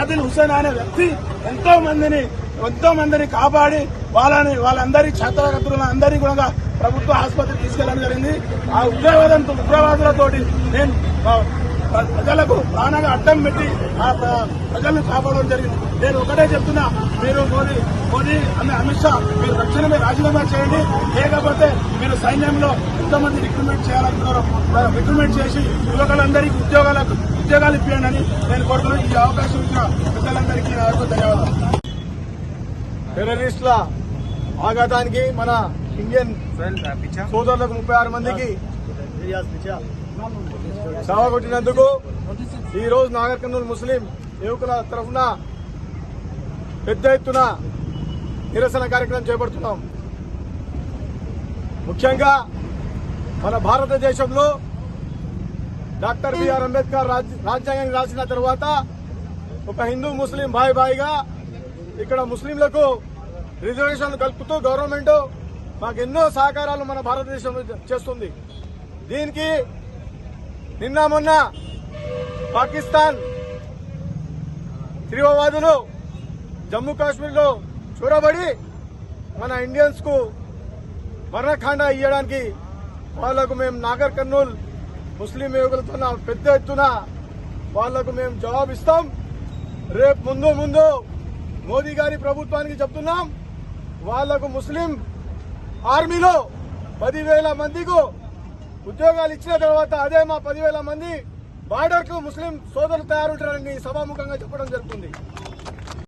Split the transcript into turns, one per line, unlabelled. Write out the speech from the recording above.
ఆదిల్ హుసేన్ అనే వ్యక్తి ఎంతో మందిని ఎంతో మందిని కాపాడి వాళ్ళని వాళ్ళందరి ఛాత్రగతులను అందరినీ కూడా ప్రభుత్వ ఆసుపత్రికి తీసుకెళ్ళడం జరిగింది. ఆ ఉగ్రవాదంతో ఉగ్రవాదులతోటి నేను ప్రజలకు ప్రాణంగా అడ్డం పెట్టి ఆ ప్రజలను కాపాడడం జరిగింది. నేను ఒకటే చెప్తున్నా మీరు మోదీ మోదీ అమిత్ షా మీరు రక్షణమే రాజీనామా చేయండి. లేకపోతే మీరు సైన్యంలో ఎంతమంది రిక్రూట్మెంట్ చేయాలనుకున్నారో రిక్రూట్మెంట్ చేసి యువకులందరికీ ఉద్యోగాలకు ఉద్యోగాలు ఇప్పియండి అని నేను కోరుతున్నాను. ఈ అవకాశం ఇచ్చిన పెద్దలందరికీ నా యొక్క ధన్యవాదాలు.
టెర్రరిస్టుల ఆఘాతానికి మన ఇండియన్ సోదరులకు ముప్పై ఆరు మందికి సావగొట్టినందుకు ఈ రోజు నాగర్ కర్నూలు ముస్లిం యువకుల తరఫున పెద్ద ఎత్తున నిరసన కార్యక్రమం చేపడుతున్నాం. ముఖ్యంగా మన భారతదేశంలో డాక్టర్ బిఆర్ అంబేద్కర్ రాజ్- రాజ్యాంగం రాసిన తర్వాత ఒక హిందూ ముస్లిం భాయ్ భాయిగా ఇక్కడ ముస్లింలకు రిజర్వేషన్లు కలుపుతూ గవర్నమెంట్ మాకు ఎన్నో సహకారాలు మన భారతదేశంలో చేస్తుంది. దీనికి నిన్న మొన్న పాకిస్తాన్ తీవ్రవాదులు జమ్మూ కాశ్మీర్లో చూరబడి మన ఇండియన్స్కు మరణకాండ ఇవ్వడానికి వాళ్ళకు మేము నాగర్ కర్నూల్ ముస్లిం యువకులతో పెద్ద ఎత్తున వాళ్ళకు మేము జవాబు ఇస్తాం. రేపు ముందు ముందు మోదీ గారి ప్రభుత్వానికి చెప్తున్నాం. వాళ్ళకు ముస్లిం ఆర్మీలో పదివేల మందికు ఉద్యోగాలు ఇచ్చిన తర్వాత అదే మా పదివేల మంది బార్డర్కు ముస్లిం సోదరులు తయారుంటారని సభాముఖంగా చెప్పడం జరుగుతుంది.